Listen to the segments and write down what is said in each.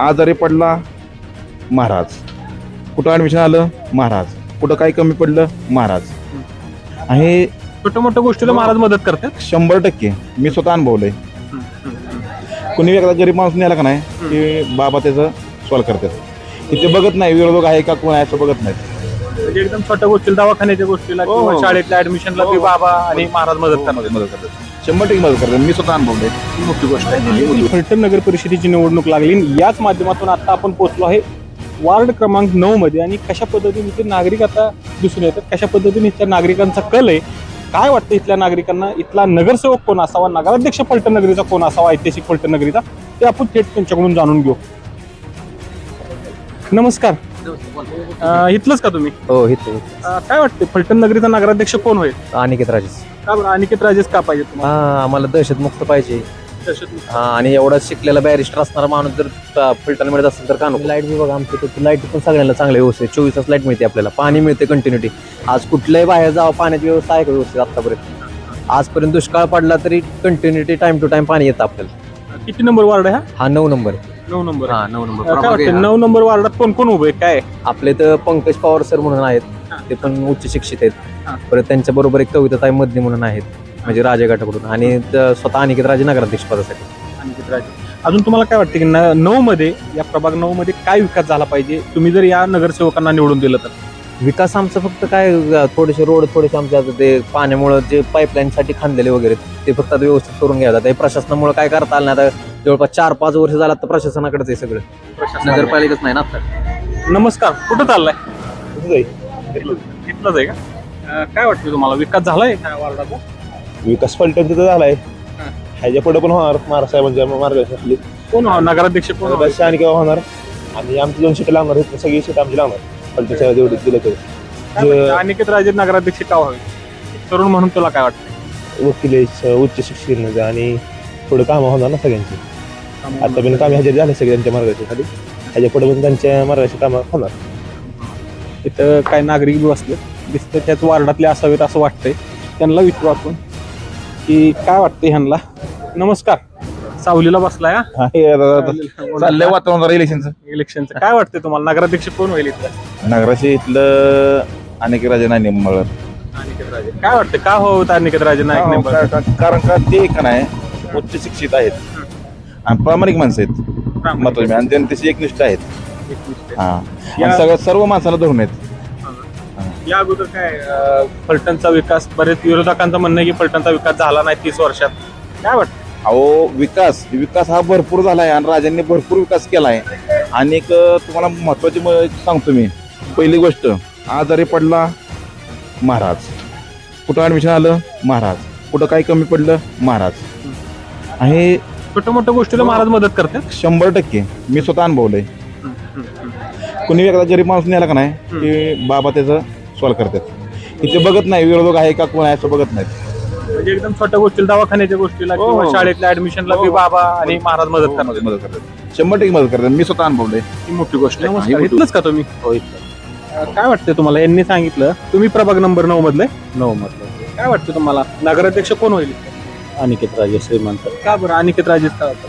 आजारी पडला महाराज. कुठं ॲडमिशन आलं? महाराज. कुठं काही कमी पडलं? महाराज. आणि छोट्या मोठ्या गोष्टीला महाराज मदत करतात? शंभर टक्के. मी स्वतः अनुभवलंय. कुणी वेगळा गरीब माणूस नेला का नाही की बाबा त्याचं सॉल्व करतात. इथे बघत नाही विरोधक आहे का कोण आहे असं बघत नाही. म्हणजे एकदम छोट्या गोष्टीला दवाखान्याच्या गोष्टीला हो, किंवा हो. शाळेतल्या ऍडमिशनला हो, हो. बाबा आणि महाराज मदत करतात. मदत करतात. शंभर टक्के मदत करतात. मी स्वतः अनुभवले ही मोठी गोष्ट आहे. फलटण नगर परिषदेची निवडणूक लागली याच माध्यमातून आता आपण पोहोचलो आहे वार्ड क्रमांक नऊ मध्ये. आणि कशा पद्धतीने इथे नागरिक आता दिसून येतात? कशा पद्धतीने इथल्या नागरिकांचा कल आहे? काय वाटतं इथल्या नागरिकांना? इथला नगरसेवक कोण असावा? नगराध्यक्ष फलटण नगरीचा कोण असावा? ऐतिहासिक फलटण नगरीचा? ते आपण थेट त्यांच्याकडून जाणून घेऊ. नमस्कार. अं, इथलंच का तुम्ही? हो इथे अं, काय वाटतं फलटण नगरीचा नगराध्यक्ष कोण होईल? अनिकेत राजेश. का बरं? अनिकेत राजेश का पाहिजे तुम्हाला? हा आम्हाला दहशतमुक्त पाहिजे. दहशत- हा आणि एवढा शिकलेला बॅरिस्टर असणारा माणूस जर फलटण मिळत असेल तर का नको? लाइट बी बघा आमच्या इथे लाइट पण सगळ्यांना चांगले व्यवस्थित चोवीस तास लाइट मिळते आपल्याला. पाणी मिळते कंटिन्युटी आज कुठल्याही बाहेर जावं पाण्याची व्यवस्था आहे का व्यवस्थित आतापर्यंत? आजपर्यंत दुष्काळ पडला तरी कंटिन्युटी टाइम टू टाइम पाणी येतं आपल्याला. किती नंबर वार्ड आहे हा? हा नऊ नंबर आहे. नऊ नंबर हा नऊ काय नंबर वाटतं नऊ नंबर वार्डात कोण कोण उभे काय आहे? आपले तर पंकज पवार सर म्हणून हा. आहेत ते पण उच्च शिक्षित हा. आहेत परत त्यांच्या बरोबर एक कविताताई मधने म्हणून आहेत. म्हणजे राजे गटाकडून आणि त- स्वतः अनिकेत राजे नगराध्यक्ष पदासाठी. अनिकेत राजे. अजून तुम्हाला काय वाटतं की नऊ मध्ये या प्रभाग नऊ मध्ये काय विकास झाला पाहिजे? तुम्ही जर या नगरसेवकांना निवडून दिलं तर. विकास आमचा फक्त काय अं, थोडेसे रोड थोडेसे आमच्या आता ते पाण्यामुळं जे पाईपलाईन साठी खांदलेले वगैरे ते फक्त आता व्यवस्थित करून घ्यावं हे प्रशासनामुळे काय करता आलं नाही. आता जवळपास चार पाच वर्ष झाला तर प्रशासनाकडेच आहे सगळं. नगरपालिकाच नाही ना आता? नमस्कार. कुठं चाललाय? इथलंच आहे. का? अं, काय वाटतं तुम्हाला? विकास झालाय काय वार्डाचा? विकास फलटण तिथं झालाय. हा. ह्याच्या पुढे पण होणार महाराष्ट्राच्या मार्गदर्शनाखाली. कोण व्हावं? नगराध्यक्ष कोण? बसच्या आणि केव्हा होणार. आणि आमची दोन सीट लागणार आहेत. सगळी सीट आमची लागणार फलटणच्या जेवढी दिलं तरी. काय वाटतं? अनिकेत राजे नगराध्यक्ष का व्हावे? तरुण म्हणून तुला काय वाटतं वकील उच्च शिक्षण आणि थोडं कामं होणार ना सगळ्यांची. आता पण कामे ह्याच्यात झाले सगळे त्यांच्या मार्गाच्या ह्याच्या पुढे पण त्यांच्या मार्गाची कामं होणार. तिथं काय नागरिक बी बसले. दिसतं त्याच वार्डातले असावेत असं वाटतंय. त्यांना विचारू आपण की काय वाटतंय ह्यांना? नमस्कार. सावलीला बसलाय हा? हा, हे आता- आता. चाललंय वातावरण जरा इलेक्शनचं इलेक्शनचं काय वाटतंय तुम्हाला? नगराध्यक्ष कोण होईल इथलं? नगराचे इथलं अनेक राजे नाही. अनिकेत राजे काय वाटतं का हो अनिकेत राजे नाईक हा, नेमकं? कारण का ते का नाही. उच्च शिक्षित आहेत. आणि प्रामाणिक माणसं आहेत. महत्त्वाचे आणि जनतेशी एकनिष्ठ आहेत. हा. आणि सगळं सर्व माणसाला धरून आहेत. या अगोदर काय अं, फलटणचा विकास बरेच विरोधकांचं म्हणणं आहे की फलटणचा विकास झाला नाही तीस वर्षात. काय वाटतं? अहो विकास विकास हा भरपूर झाला आहे आणि राजांनी भरपूर विकास केला आहे आणि एक अं, तुम्हाला महत्वाची म- सांगतो मी. पहिली गोष्ट आजारी पडला महाराज. कुठं ॲडमिशन आलं? महाराज. कुठं काही कमी पडलं? महाराज. आणि छोट्या मोठ्या गोष्टीला महाराज मदत करतात? शंभर टक्के. मी स्वतः अनुभवलंय. कुणी वेगळा गरीब माणूस नेला का नाही की बाबा त्याचं सॉल्व करतात. इथे बघत नाही विरोधक आहे का कोण आहे असं बघत नाहीत. म्हणजे एकदम छोट्या गोष्टीला दवाखान्याच्या गोष्टीला हो, किंवा हो. शाळेतल्या ऍडमिशनला हो, बी. बाबा आणि महाराज मदत करतात. मदत करतात. शंभर टक्के मदत करतात. मी स्वतः अनुभवलंय. ही मोठी गोष्ट आहे. नमस्कार. इथलंच का तुम्ही? अं, काय वाटतं तुम्हाला? यांनी सांगितलं. तुम्ही प्रभाग नंबर नऊ मधले? नऊ मधलं. काय वाटतं तुम्हाला? नगराध्यक्ष कोण होईल? अनिकेत राजे श्रीमंत का बरं? अनिकेत का वाटतं?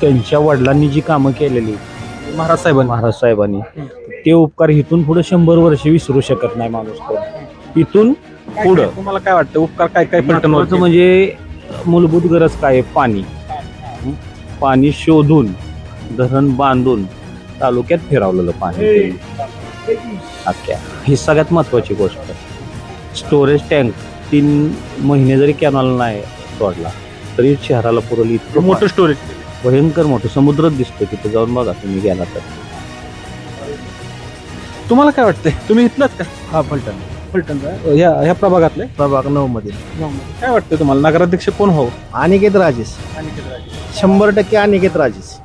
त्यांच्या वडिलांनी जी कामं केलेली महाराज साहेबांनी. महाराज साहेबांनी ते उपकार इथून पुढे शंभर वर्ष विसरू शकत नाही माणूस कोण इथून काय- पुढं. तुम्हाला काय वाटतं? उपकार काय काय महत्वाचं म्हणजे मूलभूत गरज काय आहे? पाणी. हं? पाणी शोधून धरण बांधून तालुक्यात फिरवलेलं पाणी अख्ख्या. ही सगळ्यात महत्वाची गोष्ट. आहे स्टोरेज टँक. तीन महिने जरी कॅनॉल नाही सोडला तरी शहराला पुरवली इतकं मोठं स्टोरेज भयंकर मोठं समुद्रच दिसतो तिथे जाऊन बघा तुम्ही गेला तर. तुम्हाला काय वाटतंय? तुम्ही इथलंच का? हा फलटण. फलटणचा ह्या ह्या प्रभागातले? प्रभाग नऊ मध्ये काय वाटतं तुम्हाला? नगराध्यक्ष कोण हो? अनिकेत राजेश शंभर टक्के अनिकेत राजेश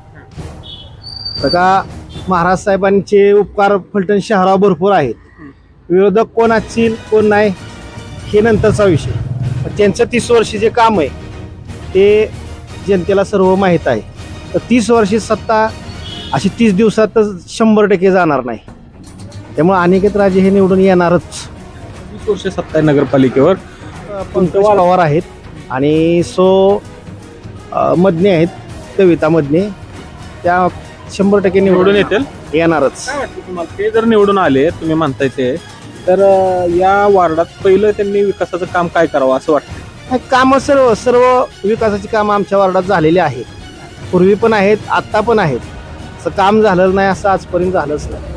तर का महाराज साहेबांचे उपकार फलटण शहरावर भरपूर आहेत. विरोधक कोण असतील कोण नाही हे नंतरचा विषय. पण त्यांचं तीस वर्ष जे काम आहे ते जनतेला सर्व माहीत आहे. तर तीस वर्षी सत्ता अशी तीस दिवसातच शंभर टक्के जाणार नाही. त्यामुळे अनिकेत राजे हे निवडून येणारच. वीस वर्ष सत्ता आहे नगरपालिकेवर. पंकज पवार आहेत आणि सो अ, मदने आहेत कविता मदने. त्या शंभर टक्के निवडून येतील. येणारच. ते जर निवडून आले तुम्ही म्हणताय ते तर या वार्डात पहिलं त्यांनी विकासाचं काम काय करावं असं वाटतं? कामं सर्व सर्व विकासाची कामं आमच्या वार्डात झालेली आहेत. पूर्वी पण आहेत आत्ता पण आहेत. असं काम झालं नाही असं आजपर्यंत झालंच नाही.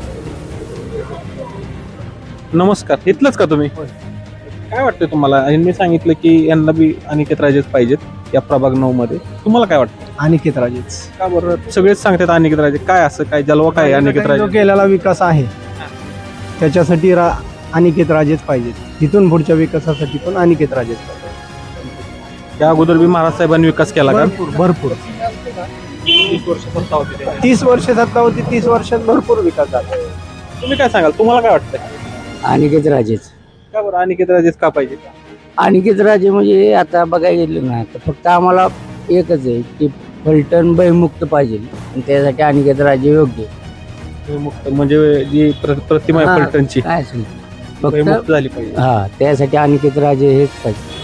नमस्कार. इथलंच का तुम्ही? काय वाटतं तुम्हाला? यांनी सांगितलं की यांना बी अनिकेत राजेच पाहिजेत या प्रभाग नऊ मध्ये. तुम्हाला काय वाटतं? अनिकेत राजेच. का बरं? सगळेच सांगतात अनिकेत राजे. काय असं काय जलवा काय अनिकेत जो राजे? केलेला विकास आहे. त्याच्यासाठी रा अनिकेत राजेच पाहिजेत. तिथून पुढच्या विकासासाठी पण अनिकेत राजेच पाहिजे या अगोदर बी महाराज साहेबांनी विकास केला का? भरपूर भरपूर. तीस वर्ष सत्ता होती. तीस वर्ष सत्ता होती तीस वर्षात भरपूर विकास झाला. तुम्ही काय सांगाल? तुम्हाला काय वाटतं अनिकेत राजेच. का बरं? अनिकेत राजेच का पाहिजे? अनिकेत राजे म्हणजे आता बघायला गेलं ना तर फक्त आम्हाला एकच आहे की फलटण भयमुक्त पाहिजे. आणि त्यासाठी अनिकेत राजे योग्य आहे. मुक्त म्हणजे जी प्र- प्रतिमा आहे हा. पलटणची काय हे फक्त मुक्त झाली पाहिजे. हा त्यासाठी अनिकेत राजे हेच पाहिजे.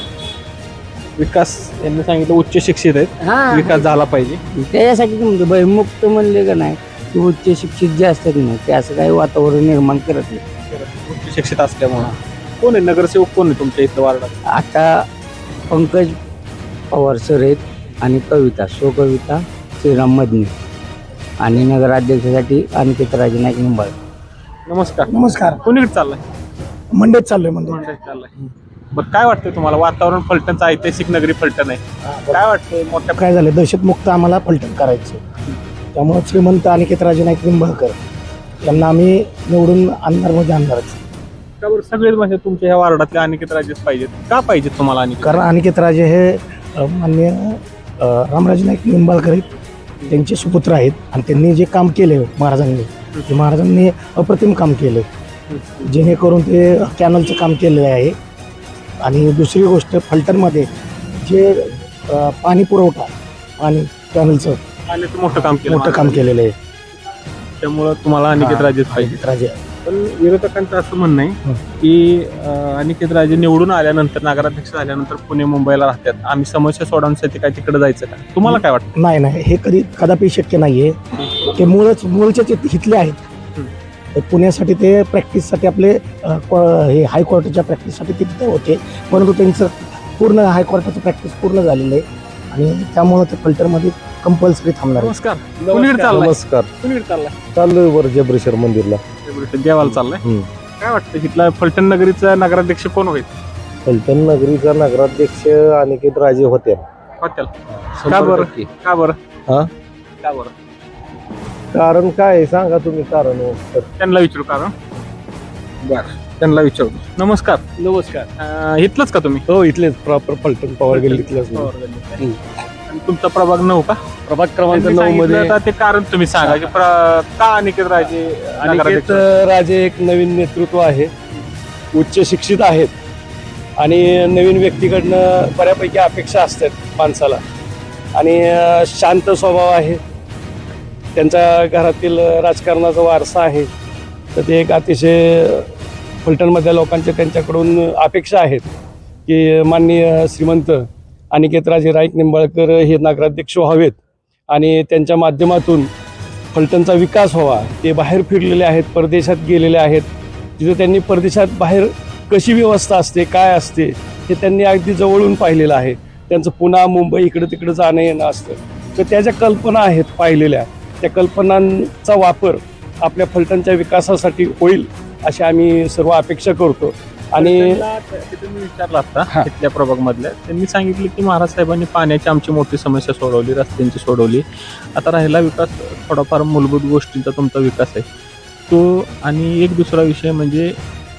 विकास यांनी सांगितलं उच्च शिक्षित आहेत हा. विकास झाला पाहिजे. त्याच्यासाठी म्हणजे भयमुक्त म्हणले का नाही? की उच्च शिक्षित जे असतात ना ते असं काही वातावरण निर्माण करत नाही. उच्च शिक्षित असल्यामुळे. कोण आहे? नगरसेवक कोण आहे तुमच्या इथं वार्डात? आता पंकज पवार सर आहेत आणि कविता सो कविता श्रीराम मदने आणि नगराध्यक्षासाठी अनिकेत राजे नाईक निंबाळ नमस्कार. नमस्कार. कोणीकडे चाललाय? मंडईत चाललोय मंडईत. चाललाय. बरं काय वाटतंय तुम्हाला? वातावरण फलटणचं ऐतिहासिक नगरी फलटण आहे. काय वाटतंय? मोठ्या काय झालं? दहशतमुक्त आम्हाला पलटण करायचं त्यामुळे श्रीमंत अनिकेत राजे नाईक निंबाळकर यांना आम्ही निवडून आणणार म्हणजे आणणारच. का बरं? सगळेच म्हणजे तुमच्या ह्या वार्डातले अनिकेत राजेच पाहिजेत. का पाहिजेत तुम्हाला अनिकेत? कारण अनिकेत राजे हे अ, मान्य अ, रामराजे नाईक निंबाळकर आहेत. त्यांचे सुपुत्र आहेत. आणि त्यांनी जे काम केले महाराजांनी ते महाराजांनी अप्रतिम काम केलं जेणेकरून ते कॅनलचं काम केलेलं आहे. आणि दुसरी गोष्ट फलटणमध्ये जे अ, पाणी पुरवठा आणि कॅनलचं पाण्याचं मोठं काम केलं. मोठं काम केलेलं आहे. त्यामुळं तुम्हाला अनिकेत राजेच पाहिजे. राजे. पण विरोधकांचं असं म्हणणं आहे. की अं, अनिकेत राजे निवडून आल्यानंतर नगराध्यक्ष झाल्यानंतर पुणे मुंबईला राहतात. आम्ही समस्या सोडवण्यासाठी काय तिकडे जायचं का? तुम्हाला काय वाटतं? नाही नाही. हे कधी कदापि शक्य नाहीये. ते मूळच इथ- इथले आहेत पुण्यासाठी ते प्रॅक्टिससाठी आपले हे हायकोर्टाच्या प्रॅक्टिससाठी ते तिथे होते. परंतु त्यांचं पूर्ण हायकोर्टाचं प्रॅक्टिस पूर्ण झालेलं आहे. आणि त्यामुळं ते फल्टरमध्ये कंपल्सरी थांबणार आहे. नमस्कार. कुणीकडे चाललाय? नमस्कार. कुणीकडे चाललाय? चाललोय वर जबरेश्वर मंदिरला. देवाला चाललाय. काय वाटतं इथला फलटण नगरीचा नगराध्यक्ष कोण होईल? फलटण नगरीचा नगराध्यक्ष अनिकेत राजे होते हॉटेल का बरं? का बरं? हा? का बरं? कारण काय आहे? सांगा तुम्ही कारण तर त्यांना विचारू कारण. बर त्यांना विचारू. नमस्कार. नमस्कार. इथलंच का तुम्ही? हो इथलेच. प्रॉपर फलटण पवार गेले इथलेच आणि तुमचा प्रभाग नऊ का? प्रभाग क्रमांक त्यांनी नऊ सांगितलं मध्ये तर ते कारण तुम्ही सांगा. की प्र- का अनिकेत राजे अनिकेत नगराध्यक्ष? राजे एक नवीन नेतृत्व आहे. उच्च शिक्षित आहेत. आणि नवीन व्यक्तीकडनं बऱ्यापैकी अपेक्षा असतात माणसाला. आणि अं, शांत स्वभाव आहे. त्यांच्या घरातील राजकारणाचा वारसा आहे. तर ते एक अतिशय फलटणमधल्या लोकांच्या त्यांच्याकडून अपेक्षा आहेत की माननीय श्रीमंत अनिकेतराजे राईक निंबाळकर हे नगराध्यक्ष व्हावेत आणि त्यांच्या माध्यमातून फलटणचा विकास व्हावा. ते बाहेर फिरलेले आहेत परदेशात गेलेले आहेत. तिथे त्यांनी परदेशात बाहेर कशी व्यवस्था असते काय असते हे त्यांनी अगदी जवळून पाहिलेलं आहे. त्यांचं पुन्हा मुंबई इकडं तिकडं जाणं येणं असतं. तर त्या ज्या कल्पना आहेत पाहिलेल्या त्या कल्पनांचा वापर आपल्या फलटणच्या विकासासाठी होईल अशी आम्ही सर्व अपेक्षा करतो. आणि तुम्ही विचारला प्रभाग मधल्या त्यांनी सांगितलं की महाराज साहेबांनी पाण्याची आमची मोठी समस्या सोडवली रस्त्यांची सोडवली. आता राहिला विकास थोडाफार मूलभूत गोष्टींचा तुमचा विकास आहे. तो आणि एक दुसरा विषय म्हणजे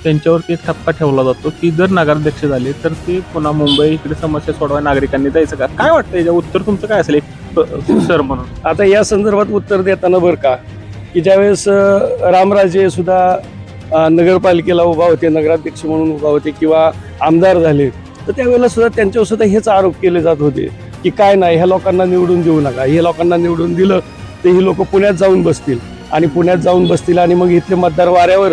त्यांच्यावरती एक ठप्पा ठेवला जातो की जर नगराध्यक्ष झाले तर ते पुन्हा मुंबई इकडे समस्या सोडवा नागरिकांनी जायचं का? काय वाटतं याच्या उत्तर तुमचं काय असेल? सर म्हणून. आता या संदर्भात उत्तर देताना बरं का की ज्यावेळेस रामराजे सुद्धा नगरपालिकेला उभा होते नगराध्यक्ष म्हणून उभा होते किंवा आमदार झाले तर त्यावेळेला सुद्धा त्यांच्यावर सुद्धा हेच आरोप केले जात होते की काय नाही ह्या लोकांना निवडून देऊ नका हे लोकांना निवडून दिलं तर ही लोक पुण्यात जाऊन बसतील. आणि पुण्यात जाऊन बसतील आणि मग इथले मतदार वाऱ्यावर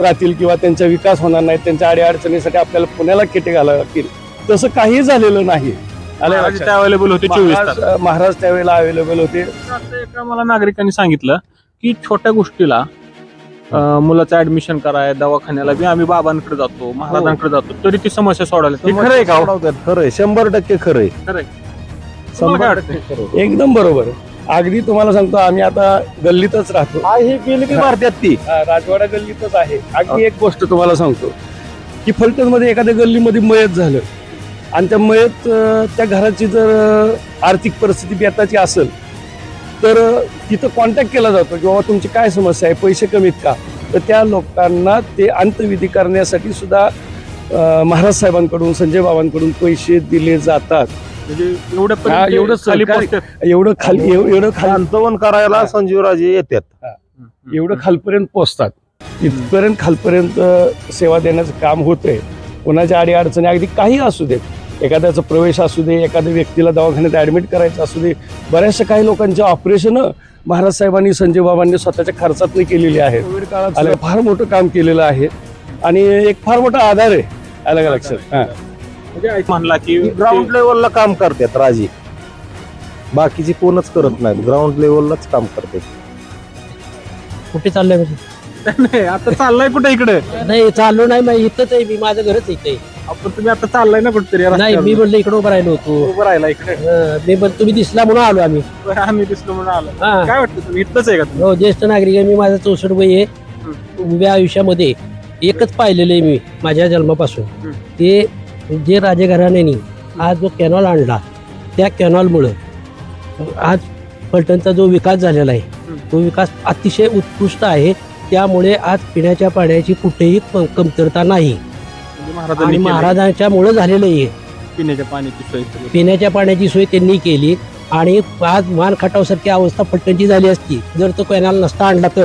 राहतील किंवा त्यांचा विकास होणार नाही त्यांच्या अडीअडचणीसाठी आपल्याला पुण्याला केटे घालावे लागतील. तसं काही झालेलं नाही. महाराज? त्या अवेलेबल होते चोवीस तास. महाराज महाराज त्यावेळेला अवेलेबल होते. आता एका मला नागरिकांनी सांगितलं की छोट्या गोष्टीला अं, मुलाचं ऍडमिशन कराय दवाखान्याला बी आम्ही बाबांकडे जातो महाराजांकडे जातो तरी ती समस्या सोडवली. ते खरं आहे का हो? खरंय. शंभर टक्के खरंय. खरं आहे. तुम्हाला काय वाटतंय? एकदम बरोबर. अगदी तुम्हाला सांगतो आम्ही आता गल्लीतच राहतो. हे गेली की भारतात ती. हा, राजवाडा गल्लीतच आहे. अगदी एक गोष्ट तुम्हाला सांगतो की फलटणमध्ये एखाद्या गल्लीमध्ये मयत झालं. आणि त्या मयत अं, त्या घराची जर आर्थिक परिस्थिती बेताची असेल तर तिथं कॉन्टॅक्ट केला जातो की बाबा तुमची काय समस्या आहे पैसे कमीत का? तर त्या लोकांना ते अंतविधी करण्यासाठी सुद्धा महाराज साहेबांकडून संजय बाबांकडून पैसे दिले जातात. म्हणजे एवढं हा, खाली. एवढं खाली एव- एवढं खाली अंतवन करायला संजीवराजे येतात. एवढं खालपर्यंत पोचतात. इथपर्यंत खालपर्यंत सेवा देण्याचं काम होतंय. कोणाच्या अडी अडचणी अगदी काही असू देत. एखाद्याचा प्रवेश असू दे एखाद्या व्यक्तीला दवाखान्यात ऍडमिट करायचं असू दे बऱ्याचशा काही लोकांचे ऑपरेशन महाराज साहेबांनी संजय बाबांनी स्वतःच्या खर्चातून केलेली आहेत. कोविड काळात फार मोठं काम केलेलं आहे. आणि एक फार मोठा आधार आहे. अलग हा. म्हणजे ऐक म्हणला की ग्राउंड लेवलला काम करतात राजे. बाकीचे कोणच करत नाहीत. ग्राउंड लेवललाच काम करतात. कुठे चाललंय नाही, आता चाललाय कुठे इकडे? नाही चाललो नाही मग इथंच आहे. मी माझं घरच इथे आपण तुम्ही आता चाललाय ना कुठेतरी नाही. मी म्हणलं इकडे उभं राहिलो होतो. उभं राहिला इकडे. मी पण तुम्ही दिसला म्हणून आलो आम्ही. बरं, आम्ही दिसलो म्हणून आलो. हा. काय वाटतं तुम्ही? इथलंच आहे का तुम्ही? हो ज्येष्ठ नागरिक आहे मी माझं चौसष्ट वय आहे. उभ्या आयुष्यामध्ये एकच पाहिलेलं आहे मी माझ्या जन्मापासून. ते जे राजघराण्यानी आज जो कॅनॉल आणला त्या कॅनॉलमुळं आज फलटणचा जो विकास झालेला आहे. तो विकास अतिशय उत्कृष्ट आहे. त्यामुळे आज पिण्याच्या पाण्याची कुठेही कमतरता नाही. महाराजांनी आणि. महाराजांच्या मुळे झालेलं आहे पिण्याच्या पाण्याची सोय केली. पिण्याच्या पाण्याची सोय त्यांनी केली आणि आज मान खटावसारखी अवस्था फलटणची झाली असती. जर तो कॅनॉल नसता आणला तर.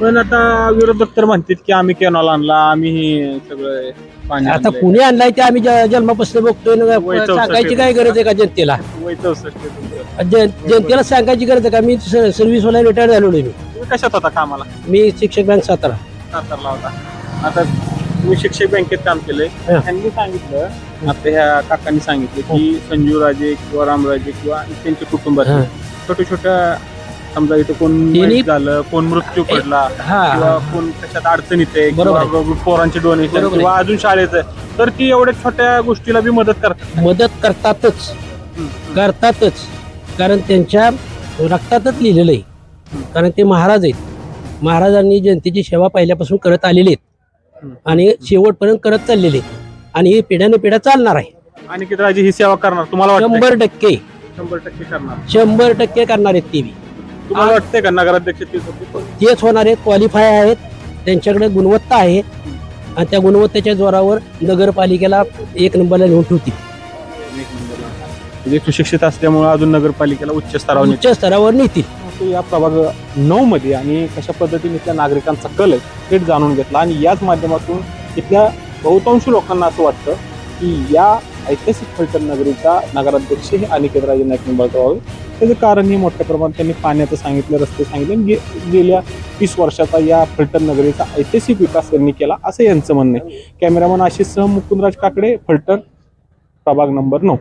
पण आता विरोधक तर म्हणतात की आम्ही कॅनॉल आणला? आम्ही हे सगळं पाणी आता आणलंय. कुणी आणलाय ते आम्ही ज- जन्मापासून बघतोय ना. वय चौसष्ट सांगायची काय गरज आहे का जनतेला? वय चौसष्ट आहे तुमचं. जन- जनतेला सांगायची गरज आहे का? मी सर्व्हिसवाला रिटायर झालेलो आहे मी. तुम्ही कशात होता कामाला? मी शिक्षक बँक सातारा. सातारला होता. आता तुम्ही शिक्षक बँकेत काम केलंय. त्यांनी सांगितलं आता ह्या काकांनी सांगितलं की संजीव राजे किंवा रामराजे किंवा त्यांचे कुटुंबात. छोट्या छोट्या समजा इथं कोण झालं कोण मृत्यू पडला हा किंवा कोण कशात अडचणीत आहे. पोरांचे डोनेशन. किंवा अजून शाळेचं तर ती एवढ्या छोट्या गोष्टीला बी मदत करतात. मदत करतातच. करतातच. कारण त्यांच्या रक्तातच लिहिलेलं आहे. कारण ते महाराज आहेत. महाराजांनी जनतेची सेवा पहिल्यापासून करत आलेले आहेत. आणि शेवटपर्यंत करत चाललेले. आणि ही पिढ्याने पिढ्या चालणार आहे. आणि किती राजे ही सेवा करणार तुम्हाला वाटतं शंभर टक्के. शंभर टक्के करणार. शंभर टक्के करणार आहेत ते बी. तुम्हाला वाटतंय का नगराध्यक्ष तेच होणार आहेत क्वालिफाय आहेत. त्यांच्याकडे गुणवत्ता आहे. आणि त्या गुणवत्तेच्या जोरावर नगरपालिकेला एक नंबरला नेऊन ठेवतील. म्हणजे सुशिक्षित असल्यामुळे अजून नगरपालिकेला उच्च स्तरावर नेते. उच्च स्तरावर नेतील. या प्रभाग नऊ मध्ये आणि कशा पद्धतीने इथल्या नागरिकांचा कल आहे थेट जाणून घेतला आणि याच माध्यमातून इथल्या बहुतांश लोकांना असं वाटतं की या ऐतिहासिक फलटण नगरीचा नगराध्यक्ष हे अनिकेत राजे नाईक निंबाळकर व्हावे त्याचं कारण हे मोठ्या प्रमाणात त्यांनी पाण्याचं सांगितलं रस्ते सांगितले गे- गेल्या तीस वर्षाचा या फलटण नगरीचा ऐतिहासिक विकास त्यांनी केला असं यांचं म्हणणं आहे. कॅमेरामन आशिष सह मुकुंदराज काकडे फलटण प्रभाग नंबर नऊ.